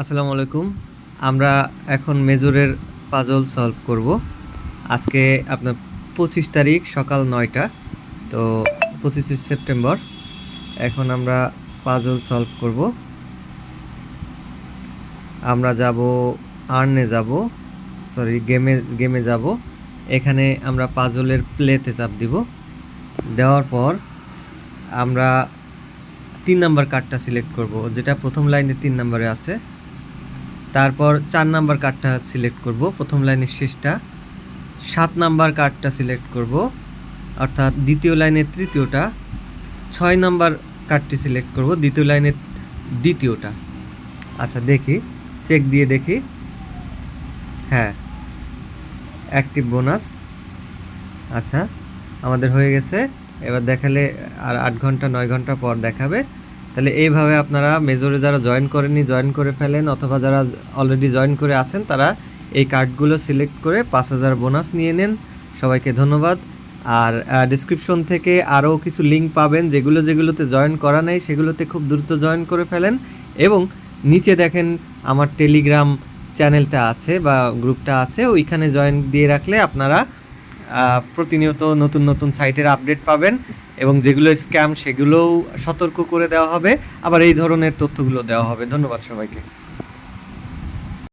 আসসালামু আলাইকুম। আমরা এখন মেজরের পাজল সলভ করব। আজকে আপনার পঁচিশ তারিখ, সকাল নয়টা। তো পঁচিশে সেপ্টেম্বর। এখন আমরা পাজল সলভ করব। আমরা যাব, আর্নে যাব, সরি, গেমে গেমে যাব। এখানে আমরা পাজলের প্লেতে চাপ দিব। দেওয়ার পর আমরা তিন নাম্বার কার্ডটা সিলেক্ট করব। যেটা প্রথম লাইনে তিন নাম্বারে আছে। তারপর চার নাম্বার কার্ডটা সিলেক্ট করব, প্রথম লাইনের শেষটা। সাত নাম্বার কার্ডটা সিলেক্ট করব, অর্থাৎ দ্বিতীয় লাইনের তৃতীয়টা। ছয় নাম্বার কার্ডটি সিলেক্ট করব, দ্বিতীয় লাইনের দ্বিতীয়টা। আচ্ছা দেখি চেক দিয়ে দেখি। হ্যাঁ অ্যাক্টিভ বোনাস আচ্ছা আমাদের হয়ে গেছে। এবার দেখালে আর আট ঘণ্টা, নয় ঘণ্টা পর দেখাবে। তাহলে এইভাবে আপনারা মেজরে যারা জয়েন করেননি জয়েন করে ফেলেন অথবা যারা অলরেডি জয়েন করে আছেন, তারা এই কার্ডগুলো সিলেক্ট করে পাঁচ হাজার বোনাস নিয়ে নেন। সবাইকে ধন্যবাদ। আর ডিসক্রিপশন থেকে আরও কিছু লিঙ্ক পাবেন, যেগুলো, যেগুলোতে জয়েন করা নেই, সেগুলোতে খুব দ্রুত জয়েন করে ফেলেন। এবং নিচে দেখেন আমার টেলিগ্রাম চ্যানেলটা আছে বা গ্রুপটা আছে, ওইখানে জয়েন দিয়ে রাখলে আপনারা প্রতিনিয়ত নতুন নতুন সাইটের আপডেট পাবেন এবং যেগুলো স্ক্যাম সেগুলোও সতর্ক করে দেওয়া হবে। আবার এই ধরনের তথ্যগুলো দেওয়া হবে। ধন্যবাদ সবাইকে।